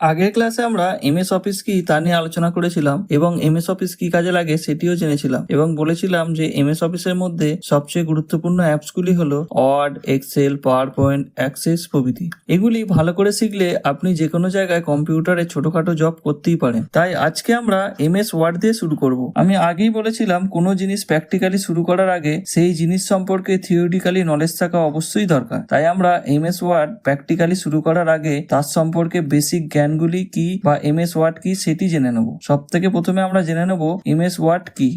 আগের ক্লাসে আমরা এমএস অফিস কি তা নিয়ে আলোচনা করেছিলাম এবং এমএস অফিস কি কাজে লাগে সেটিও জেনেছিলাম এবং বলেছিলাম যে এমএস অফিসের মধ্যে সবচেয়ে গুরুত্বপূর্ণ অ্যাপসগুলি হলো Word Excel PowerPoint Access প্রভৃতি। এগুলি ভালো করে শিখলে আপনি যে কোনো জায়গায় কম্পিউটারে ছোটখাটো জব করতেই পারেন। তাই আজকে আমরা এমএস ওয়ার্ড দিয়ে শুরু করব। আমি আগেই বলেছিলাম কোনো জিনিস প্র্যাকটিক্যালি শুরু করার আগে সেই জিনিস সম্পর্কে থিওরিটিক্যালি নলেজ থাকা অবশ্যই দরকার। তাই আমরা এমএস ওয়ার্ড প্র্যাকটিক্যালি শুরু করার আগে তার সম্পর্কে বেসিক জ্ঞানগুলি কি বা এমএস ওয়ার্ড কি সেটি জেনে নেব। সব থেকে প্রথমে আমরা জেনে নেব এমএস ওয়ার্ড কি।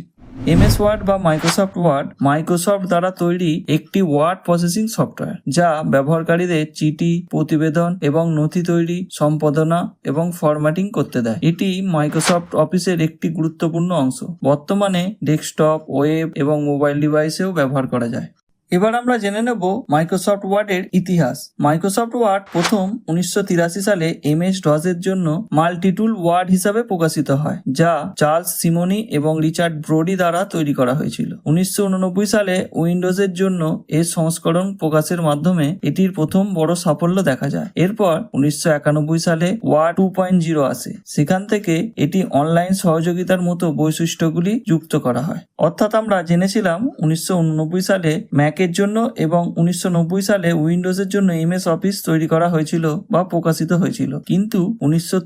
এমএস ওয়ার্ড বা মাইক্রোসফট ওয়ার্ড, মাইক্রোসফট দ্বারা তৈরি একটি ওয়ার্ড প্রসেসিং সফটওয়্যার, যা ব্যবহারকারীদের চিঠি, প্রতিবেদন এবং নথি তৈরি, সম্পাদনা এবং ফরম্যাটিং করতে দেয়। এটি মাইক্রোসফট অফিসের একটি গুরুত্বপূর্ণ অংশ। বর্তমানে ডেস্কটপ, ওয়েব এবং মোবাইল ডিভাইসেও ব্যবহার করা যায়। এবার আমরা জেনে নেব মাইক্রোসফট ওয়ার্ডের ইতিহাস। মাইক্রোসফট ওয়ার্ড প্রথম উনিশশো তিরাশি সালে এম এস ডজের জন্য মাল্টিটুল ওয়ার্ড হিসাবে প্রকাশিত হয়, যা চার্লস সিমনি এবং রিচার্ড ব্রোডি দ্বারা তৈরি করা হয়েছিল। উনিশশো উননব্বই সালে উইন্ডোজের জন্য এর সংস্করণ প্রকাশের মাধ্যমে এটির প্রথম বড় সাফল্য দেখা যায়। এরপর উনিশশো একানব্বই সালে ওয়ার্ড টু পয়েন্ট জিরো আসে। সেখান থেকে এটি অনলাইন সহযোগিতার মতো বৈশিষ্ট্যগুলি যুক্ত করা হয়। অর্থাৎ আমরা জেনেছিলাম উনিশশো উননব্বই সালে ম্যাকের জন্য এবং উনিশশো নব্বই সালে উইন্ডোজের জন্য এমএস অফিস তৈরি করা হয়েছিল বা প্রকাশিত হয়েছিল। কিন্তু উনিশশো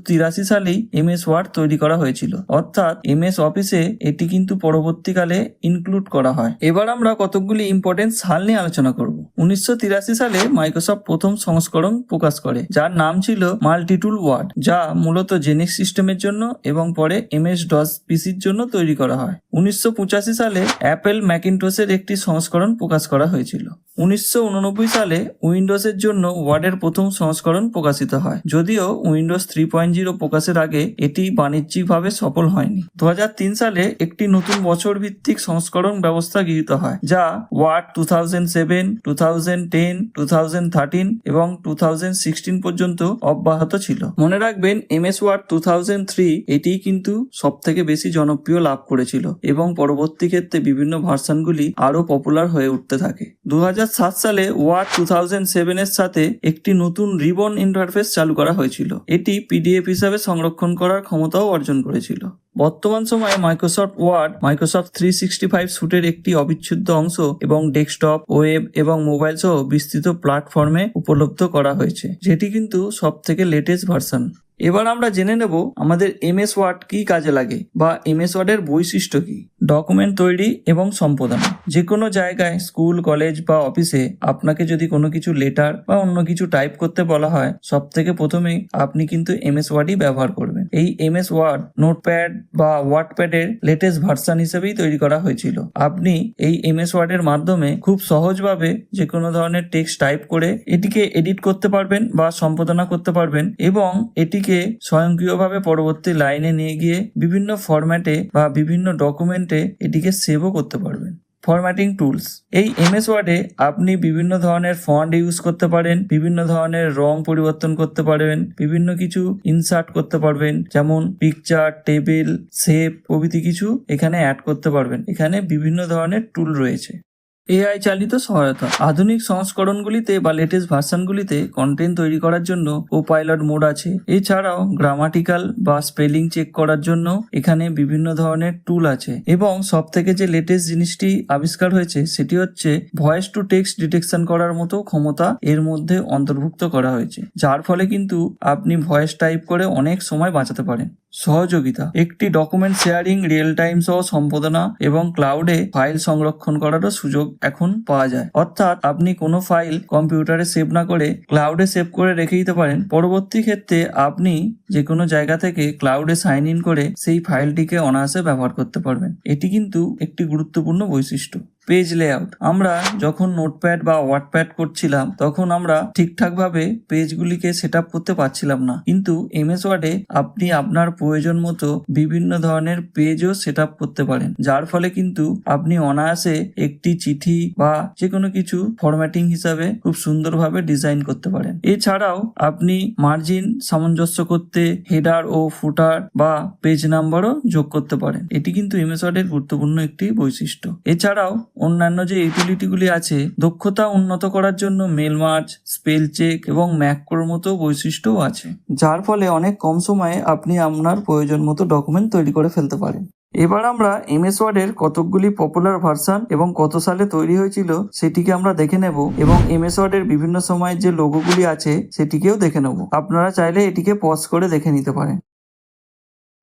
সালেই এমএস ওয়ার্ড তৈরি করা হয়েছিল। অর্থাৎ এমএস অফিসে এটি কিন্তু পরবর্তীকালে ইনক্লুড করা হয়। এবার আমরা কতকগুলি ইম্পর্টেন্ট সাল নিয়ে আলোচনা করব। উনিশশো তিরাশি সালে মাইক্রোসফট প্রথম সংস্করণ প্রকাশ করে, যার নাম ছিল মাল্টিটুল ওয়ার্ড, যা মূলত জেনিক্স সিস্টেমের জন্য এবং পরে এমএস ডস পিসির জন্য তৈরি করা হয়। উনিশশো পঁচাশি সালে অ্যাপেল ম্যাকিনটোসের একটি সংস্করণ প্রকাশ করা হয়েছিল। উনিশশো উননব্বই সালে উইন্ডোজের জন্য ওয়ার্ডের প্রথম সংস্করণ প্রকাশিত হয়। যদিও উইন্ডোজ থ্রি পয়েন্ট জিরো প্রকাশের আগে এটি বাণিজ্যিকভাবে সফল হয়নি। দু হাজার তিন সালে একটি নতুন বছর ভিত্তিক সংস্করণ ব্যবস্থা গৃহীত হয়, যা Word two thousand seven, two thousand ten, two thousand thirteen এবং টু থাউজেন্ড সিক্সটিন পর্যন্ত অব্যাহত ছিল। মনে রাখবেন M S Word two thousand three এটি কিন্তু সব থেকে বেশি জনপ্রিয় লাভ করেছিল এবং পরবর্তী ক্ষেত্রে বিভিন্ন ভার্সানগুলি আরও পপুলার হয়ে উঠতে থাকে। দু হাজার সাত সালে ওয়ার্ড টু থাউজেন্ড সেভেনের সাথে একটি নতুন রিবন ইন্টারফেস চালু করা হয়েছিল। এটি পিডিএফ হিসাবে সংরক্ষণ করার ক্ষমতাও অর্জন করেছিল। বর্তমান সময়ে Microsoft Word, Microsoft three sixty five সুটের একটি অবিচ্ছেদ্য অংশ এবং ডেস্কটপ, ওয়েব এবং মোবাইল সহ বিস্তৃত প্ল্যাটফর্মে উপলব্ধ করা হয়েছে, যেটি কিন্তু সব থেকে লেটেস্ট ভার্সন এবার আমরা জেনে নেব আমাদের এমএস ওয়ার্ড কি কাজে লাগে বা এমএস ওয়ার্ডের বৈশিষ্ট্য কি। ডকুমেন্ট তৈরি এবং সম্পাদনা। যে কোনো জায়গায় স্কুল, কলেজ বা অফিসে আপনাকে যদি কোনো কিছু লেটার বা অন্য কিছু টাইপ করতে বলা হয় সব থেকে প্রথমেই আপনি কিন্তু এমএস ওয়ার্ডই ব্যবহার করবেন। এই এমএস ওয়ার্ড নোটপ্যাড বা ওয়ার্ডপ্যাডের লেটেস্ট ভার্সান হিসেবেই তৈরি করা হয়েছিল। আপনি এই এমএস ওয়ার্ডের মাধ্যমে খুব সহজভাবে যে কোনো ধরনের টেক্সট টাইপ করে এটিকে এডিট করতে পারবেন বা সম্পাদনা করতে পারবেন এবং এটিকে স্বয়ংক্রিয়ভাবে পরবর্তী লাইনে নিয়ে গিয়ে বিভিন্ন ফরম্যাটে বা বিভিন্ন ডকুমেন্টে এটিকে সেভও করতে পারবেন। ফরম্যাটিং টুলস এই এমএস ওয়ার্ডে আপনি বিভিন্ন ধরনের ফন্ট ইউজ করতে পারেন, বিভিন্ন ধরনের রং পরিবর্তন করতে পারবেন, বিভিন্ন কিছু ইনসার্ট করতে পারবেন, যেমন পিকচার টেবিল শেপ প্রভৃতি কিছু এখানে অ্যাড করতে পারবেন। এখানে বিভিন্ন ধরনের টুল রয়েছে। এআই চালিত সহায়তা। আধুনিক সংস্করণগুলিতে বা লেটেস্ট ভার্সনগুলিতে কন্টেন্ট তৈরি করার জন্য ও পাইলট মোড আছে। এছাড়াও গ্রামাটিক্যাল বা স্পেলিং চেক করার জন্য এখানে বিভিন্ন ধরনের টুল আছে। এবং সব থেকে যে লেটেস্ট জিনিসটি আবিষ্কার হয়েছে, সেটি হচ্ছে ভয়েস টু টেক্সট ডিটেকশন করার মতো ক্ষমতা এর মধ্যে অন্তর্ভুক্ত করা হয়েছে। যার ফলে কিন্তু আপনি ভয়েস টাইপ করে অনেক সময় বাঁচাতে পারেন। সহযোগিতা। একটি ডকুমেন্ট শেয়ারিং রিয়েল টাইম সহ সম্পাদনা এবং ক্লাউডে ফাইল সংরক্ষণ করারও সুযোগ এখন পাওয়া যায়। অর্থাৎ আপনি কোনো ফাইল কম্পিউটারে সেভ না করে ক্লাউডে সেভ করে রেখে দিতে পারেন। পরবর্তী ক্ষেত্রে আপনি যে কোনো জায়গা থেকে ক্লাউডে সাইন ইন করে সেই ফাইলটিকে অনায়াসে ব্যবহার করতে পারবেন। এটি কিন্তু একটি গুরুত্বপূর্ণ বৈশিষ্ট্য। পেজ লেআউট আমরা যখন নোটপ্যাড বা ওয়ার্ডপ্যাড করছিলাম, তখন আমরা ঠিকঠাকভাবে পেজগুলিকে সেট করতে পারছিলাম না। কিন্তু এমএস ওয়ার্ডে আপনি আপনার প্রয়োজন মতো বিভিন্ন ধরনের পেজও সেট করতে পারেন। যার ফলে কিন্তু আপনি অনায়াসে একটি চিঠি বা যে কোনো কিছু ফরম্যাটিং হিসাবে খুব সুন্দরভাবে ডিজাইন করতে পারেন। এছাড়াও আপনি মার্জিন সামঞ্জস্য করতে হেডার ও ফুটার বা পেজ নাম্বারও যোগ করতে পারেন। এটি কিন্তু এমএস ওয়ার্ডের গুরুত্বপূর্ণ একটি বৈশিষ্ট্য। এছাড়াও অন্যান্য যে ইউটিলিটিগুলি আছে, দক্ষতা উন্নত করার জন্য মেল মার্চ স্পেল চেক এবং ম্যাক্রোর মতো বৈশিষ্ট্যও আছে। যার ফলে অনেক কম সময়ে আপনি আপনার প্রয়োজন মতো ডকুমেন্ট তৈরি করে ফেলতে পারেন। এবার আমরা এমএস ওয়ার্ডের কতকগুলি পপুলার ভার্সন এবং কত সালে তৈরি হয়েছিল সেটিকে আমরা দেখে নেব এবং এমএস ওয়ার্ডের বিভিন্ন সময়ের যে লোগোগুলি আছে সেটিকেও দেখে নেব। আপনারা চাইলে এটিকে পজ করে দেখে নিতে পারেন।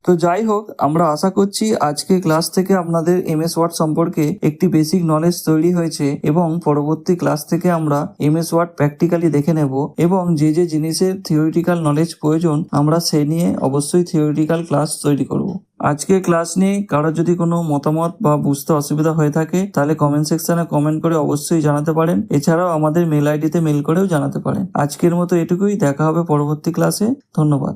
তো যাই হোক, আমরা আশা করছি আজকে ক্লাস থেকে আপনাদের এমএস ওয়ার্ড সম্পর্কে একটি বেসিক নলেজ তৈরি হয়েছে এবং পরবর্তী ক্লাস থেকে আমরা এমএস ওয়ার্ড প্র্যাকটিক্যালি দেখে নেব এবং যে যে জিনিসের থিওরিটিক্যাল নলেজ প্রয়োজন, আমরা সে নিয়ে অবশ্যই থিওরিটিক্যাল ক্লাস তৈরি করব। আজকে ক্লাস নিয়ে কারোর যদি কোনো মতামত বা বুঝতে অসুবিধা হয়ে থাকে, তাহলে কমেন্ট সেকশনে কমেন্ট করে অবশ্যই জানাতে পারেন। এছাড়াও আমাদের মেল আইডিতে মেল করেও জানাতে পারেন। আজকের মতো এটুকুই, দেখা হবে পরবর্তী ক্লাসে ধন্যবাদ।